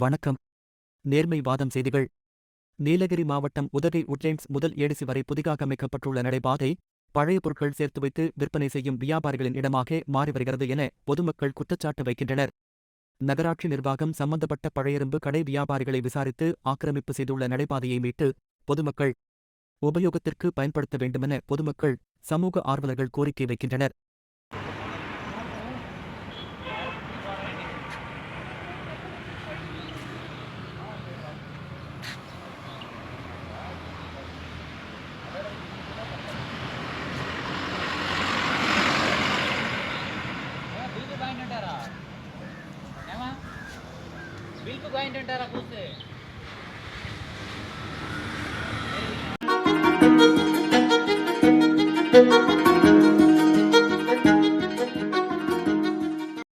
வணக்கம். நேர்மை வாதம் செய்திகள். நீலகிரி மாவட்டம் உதகை உட்லேண்ட்ஸ் முதல் ஏடிசி வரை புதிதாக அமைக்கப்பட்டுள்ள நடைபாதை பழைய பொருட்கள் சேர்த்து வைத்து விற்பனை செய்யும் வியாபாரிகளின் இடமாக மாறி வருகிறது என பொதுமக்கள் குற்றச்சாட்டு வைக்கின்றனர். நகராட்சி நிர்வாகம் சம்பந்தப்பட்ட பழையரும்பு கடை வியாபாரிகளை விசாரித்து ஆக்கிரமிப்பு செய்துள்ள நடைபாதையை மீட்டு பொதுமக்கள் உபயோகத்திற்கு பயன்படுத்த வேண்டுமென பொதுமக்கள் சமூக ஆர்வலர்கள் கோரிக்கை வைக்கின்றனர். బిల్కు పాయింట్ అంటారా చూస్తే